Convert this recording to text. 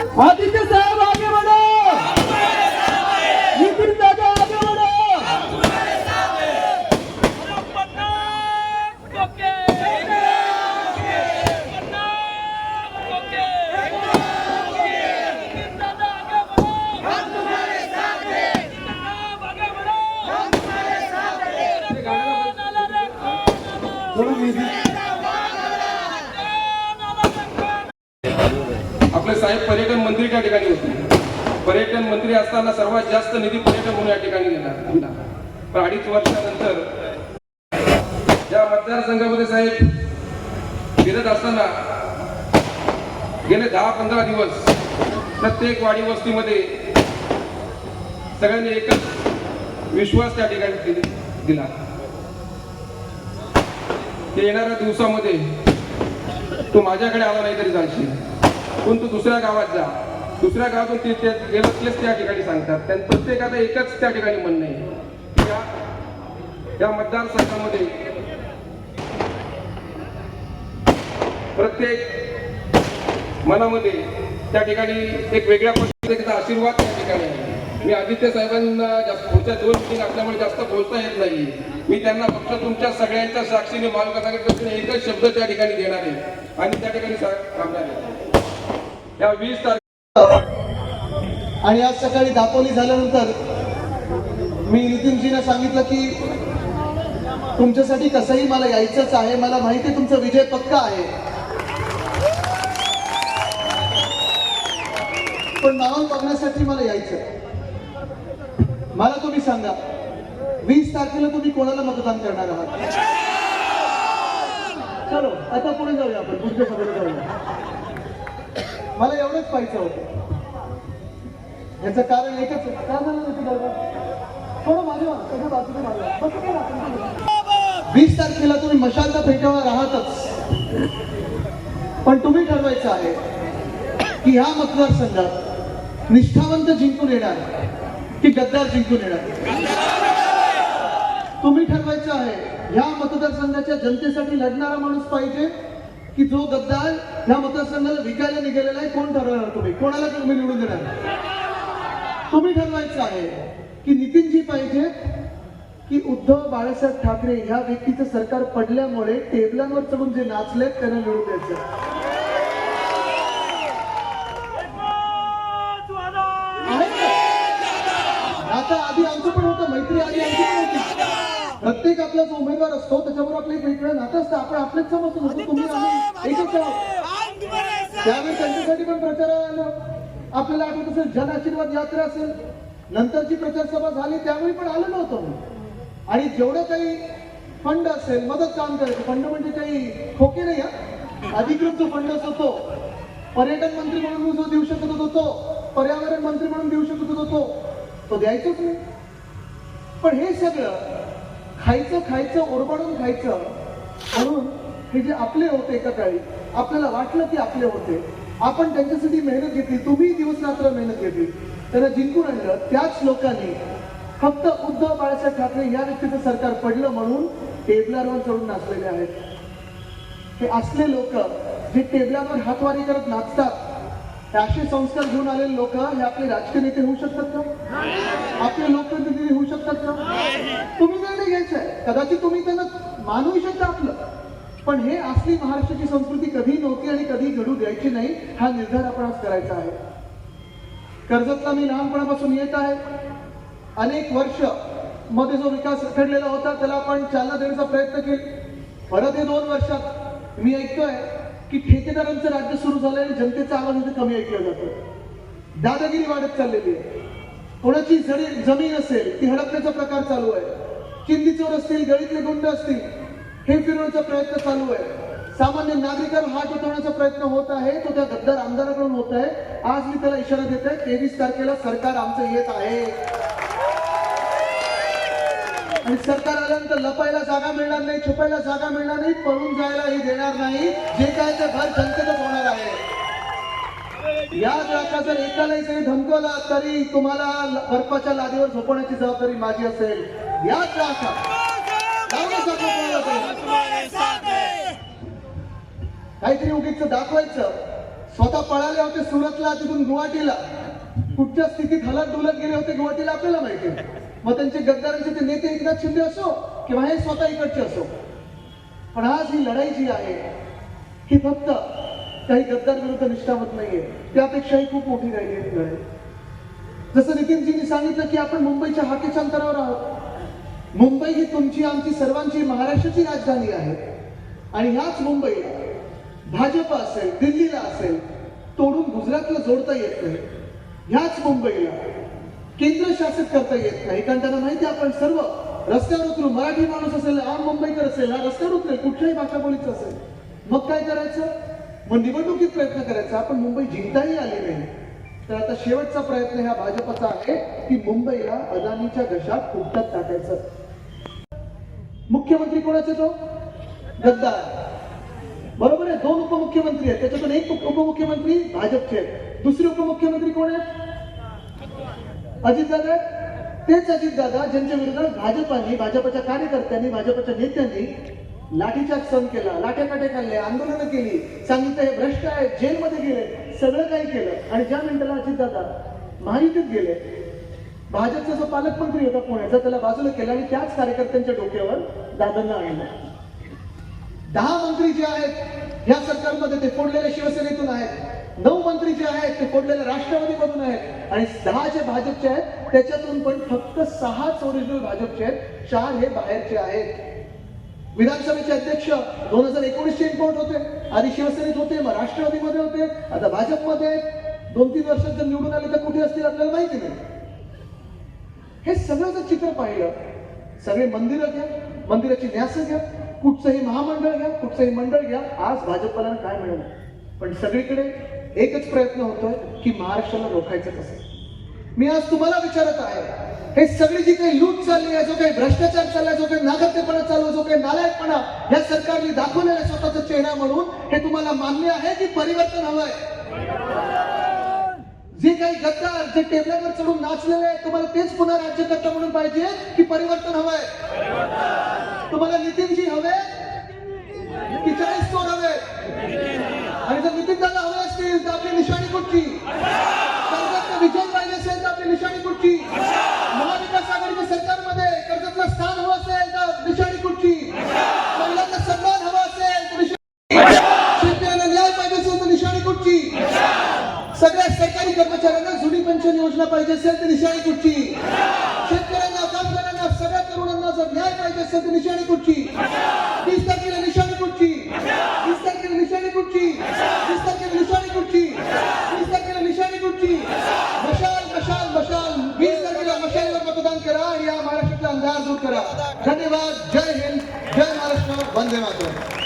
¡Adiós! मंत्री त्या ठिकाणी होते. पर्यटन मंत्री असताना सर्वात जास्त निधी पर्यटन म्हणून या ठिकाणी दिला पण अडीच वर्षानंतर या मतदारसंघामध्ये साहेब फिरत असताना गेले दहा पंधरा दिवस प्रत्येक वाडी वस्तीमध्ये सगळ्यांनी एकच विश्वास त्या ठिकाणी दिला. येणाऱ्या दिवसामध्ये तू माझ्याकडे आला नाही तरी जायची पण तू दुसऱ्या गावात जा. दुसऱ्या गावातून ते गेलं तेच त्या ठिकाणी सांगतात. त्यां प्रत्येकाचं एकच त्या ठिकाणी म्हणणं आहे. या या मतदारसंघामध्ये प्रत्येक मनामध्ये त्या ठिकाणी एक वेगळ्या पद्धतीचा आशीर्वाद त्या ठिकाणी आहे. मी आदित्य साहेबांना जास्त पुढच्या दोन मिटिंग असल्यामुळे जास्त बोलता येत नाही. मी त्यांना फक्त तुमच्या सगळ्यांच्या साक्षीने मालका सांगितलं एकच शब्द त्या ठिकाणी देणार आहे. आणि त्या ठिकाणी सा- थांबणार आहे. या वीस तारखे आणि आज सकाळी दापोली झाल्यानंतर मी नितीनजीने सांगितलं की तुमच्यासाठी कसंही मला यायचंच आहे मला माहिती तुमचा विजय पक्का आहे. पण नाव बघण्यासाठी मला यायचं मला तुम्ही सांगा वीस तारखेला तुम्ही कोणाला मतदान करणार आहात? चलो आता पुढे जाऊया आपण पुढच्या सभेला जाऊया. मला एवढंच पाहिजे होतं. याचं कारण एकच आहे. काय झालं ऋतू दादा? थोडं मागे वीस तारखेला तुम्ही मशालचा पेटवणार राहतच. पण तुम्ही ठरवायचं आहे की ह्या मतदारसंघात निष्ठावंत जिंकून येणार की गद्दार जिंकून येणार? तुम्ही ठरवायचं आहे ह्या मतदारसंघाच्या जनतेसाठी लढणारा माणूस पाहिजे की जो गद्दार ह्या मतदारसंघाला विकायला निघालेला आहे कोण ठरवणार तुम्ही? कोणाला तुम्ही निवडून देणार? तुम्ही ठरवायचं आहे की नितीनजी पाहिजे की उद्धव बाळासाहेब ठाकरे ह्या व्यक्तीचं सरकार पडल्यामुळे टेबलांवर चढून जे नाचलेत त्यांना निवडून द्यायचं? आता आधी आमचं पण होतं मैत्री आधी आमची. प्रत्येक आपला जो उमेदवार असतो त्याच्याबरोबर आपलं एक वेगळं नातं असतं. आपण आपलेच समजतो जसं तुम्ही आम्ही एकच आहोत. त्यावेळी त्यांच्यासाठी पण प्रचाराला आलो. आपल्याला आठवत असेल जन आशीर्वाद यात्रा असेल नंतरची प्रचार सभा झाली त्यावेळी पण आलो नव्हतो. आणि जेवढं काही फंड असेल मदत काम करायचं फंड म्हणजे काही खोके नाही हा. अधिकृत जो फंड असतो तो. पर्यटन मंत्री म्हणून जो देऊ शकत होतो पर्यावरण मंत्री म्हणून देऊ शकत होतो तो द्यायचोच नाही. पण हे सगळं खायचं खायचं ओरबाडून खायचं. म्हणून हे जे आपले होते एका काळी आपल्याला वाटलं की आपले होते. आपण त्यांच्यासाठी मेहनत घेतली तुम्ही दिवस रात्र मेहनत घेतली. त्यांना जिंकून आणलं. त्याच लोकांनी फक्त उद्धव बाळासाहेब ठाकरे या व्यक्तीचं सरकार पडलं म्हणून टेबलावर चढून नाचलेले आहेत. हे असले लोक जे टेबलावर हातवारी करत नाचतात हे असे संस्कार घेऊन आलेले लोक हे आपले राजकीय नेते होऊ शकतात का? आपले लोकप्रतिनिधी होऊ शकतात का? तुम्ही कदाचित तुम्ही त्यांना मानू शकता आपलं. पण हे असली महाराष्ट्राची संस्कृती कधी नव्हती आणि कधी घडू द्यायची नाही हा निर्धार आपण आज करायचा आहे. कर्जतला मी लहानपणापासून येत आहे. अनेक वर्षमध्ये जो विकास रखडलेला होता त्याला आपण चालना देण्याचा प्रयत्न केला. परत हे दोन वर्षात मी ऐकतोय की ठेकेदारांचं राज्य सुरू झालंय आणि जनतेचा आवाज इथे कमी ऐकलं जातं दादागिरी वाढत चाललेली आहे. कोणाची जमीन असेल ती हडपण्याचा प्रकार चालू आहे. चिंदी चोर असतील गळीतले गुंड असतील हे फिरवण्याचा प्रयत्न चालू आहे. सामान्य नागरिकांवर हात उठवण्याचा प्रयत्न होत आहे. तो त्या गद्दार आमदाराकडून होत आहे. आज मी त्याला इशारा देत आहे तेवीस तारखेला सरकार आमचं येत आहे. आणि सरकार आल्यानंतर लपायला जागा मिळणार नाही छुपायला जागा मिळणार नाही पळून जायलाही देणार नाही. जे काय ते घर जनतेतच होणार आहे. याच राखा जर एकालाही जरी धमकवला तरी तुम्हाला बर्फाच्या लादीवर झोपवण्याची जबाबदारी माझी असेल. याच राखा काहीतरी उगीच दाखवायचं. स्वतः पळाले होते सुरतला तिथून गुवाहाटीला. कुठच्या स्थितीत हलत डुलत गेले होते गुवाहाटीला आपल्याला माहिती मग त्यांचे गद्दारांचे ते नेते एकनाथ शिंदे असो किंवा हे स्वतः इकडचे असो. पण आज ही लढाई जी आहे ही फक्त काही गद्दार विरुद्ध निष्ठावत नाहीये. त्यापेक्षाही खूप मोठी राहिली आहे. लढाई जसं नितीनजींनी सांगितलं की आपण मुंबईच्या हाकेच्या अंतरावर आहोत. मुंबई ही तुमची आमची सर्वांची महाराष्ट्राची राजधानी आहे. आणि ह्याच मुंबईला भाजप असेल दिल्लीला असेल तोडून गुजरातला जोडता येत नाही. ह्याच मुंबईला केंद्र शासित करता येत नाही. कारण त्यांना माहिती आपण सर्व रस्त्यावर उतरू मराठी माणूस असेल आम मुंबईकर असेल हा रस्त्यावर उतरेल कुठल्याही भाषा बोलीचं असेल. मग काय करायचं? मग निवडणुकीत प्रयत्न करायचा. आपण मुंबई जिंकताही आली नाही. तर आता शेवटचा प्रयत्न ह्या भाजपचा आहे की मुंबईला अदानीच्या घशात फुकटात टाकायचं. मुख्यमंत्री कोणाचे तो? गद्दार. बरोबर आहे? दोन उपमुख्यमंत्री आहेत. त्याच्यातून एक उपमुख्यमंत्री भाजपचे आहेत. दुसरे उपमुख्यमंत्री कोण आहेत? अजितदादा आहेत. तेच अजितदादा ज्यांच्या विरोधात भाजपाने भाजपच्या कार्यकर्त्यांनी भाजपच्या नेत्यांनी लाठीचार्ज सण केला लाट्याकाट्या काढले आंदोलनं केली. सांगितलं हे भ्रष्ट आहे जेलमध्ये गेले सगळं काही केलं. आणि ज्या मिनिटाला अजितदादा महायुतीत गेले भाजपचा जो पालकमंत्री होता पुण्याचा त्याला बाजूला केला आणि त्याच कार्यकर्त्यांच्या डोक्यावर दादांना आणलं. दहा मंत्री जे आहेत या सरकारमध्ये ते फोडलेल्या शिवसेनेतून आहेत. नऊ मंत्री जे आहेत ते फोडलेल्या राष्ट्रवादीमधून आहेत. आणि सहा जे भाजपचे आहेत त्याच्यातून पण फक्त सहाच ओरिजिनल भाजपचे आहेत. चार हे बाहेरचे आहेत. विधानसभेचे अध्यक्ष दोन हजार एकोणीसचे इम्पोर्ट होते. आधी शिवसेनेत होते मग राष्ट्रवादीमध्ये होते. आता भाजपमध्ये आहेत. दोन तीन वर्षात जर निवडून आले तर कुठे असतील आपल्याला माहिती नाही. हे सगळं जर चित्र पाहिलं. सगळे मंदिरं घ्या मंदिराची न्यास घ्या कुठचंही महामंडळ घ्या कुठचंही मंडळ घ्या आज भाजपला काय मिळेल? पण सगळीकडे एकच प्रयत्न होतोय की महाराष्ट्राला रोखायचं कसं? मी आज तुम्हाला विचारत आहे हे सगळी जी काही लूट चालली आहे जो काही भ्रष्टाचार चाललाय जो काही नागरिकपणा चालू जो काही नालायकपणा या सरकारने दाखवलेला स्वतःचा चेहरा म्हणून हे तुम्हाला मान्य आहे की परिवर्तन हवंय जे काही गद्दार जे टेबलावर चढून नाचलेले आहेत तुम्हाला तेच पुन्हा राज्यकर्ता म्हणून पाहिजे की परिवर्तन हवंय. तुम्हाला नितीनजी हवे की चाळीस चोर हवे. आणि जर नितीन दादा हवे असतील तर आपली निशाणी कुठची? योजना पाहिजे असेल तर निशाणी कुठची? शेतकऱ्यांना कामगारांना सगळ्या तरुणांना जर न्याय पाहिजे असेल तर निशाणी कुठची? वीस तारखेला निशाणी कुठची? वीस तारखेला निशाणी कुठची? वीस तारखेला निशाणी कुठची? वीस तारखेला निशाणी कुठची? मशाल मशाल मशाल. वीस तारखेला मशालवर मतदान करा आणि या महाराष्ट्रातला अंधार दूर करा. धन्यवाद. जय हिंद. जय महाराष्ट्र. वंदे मातरम.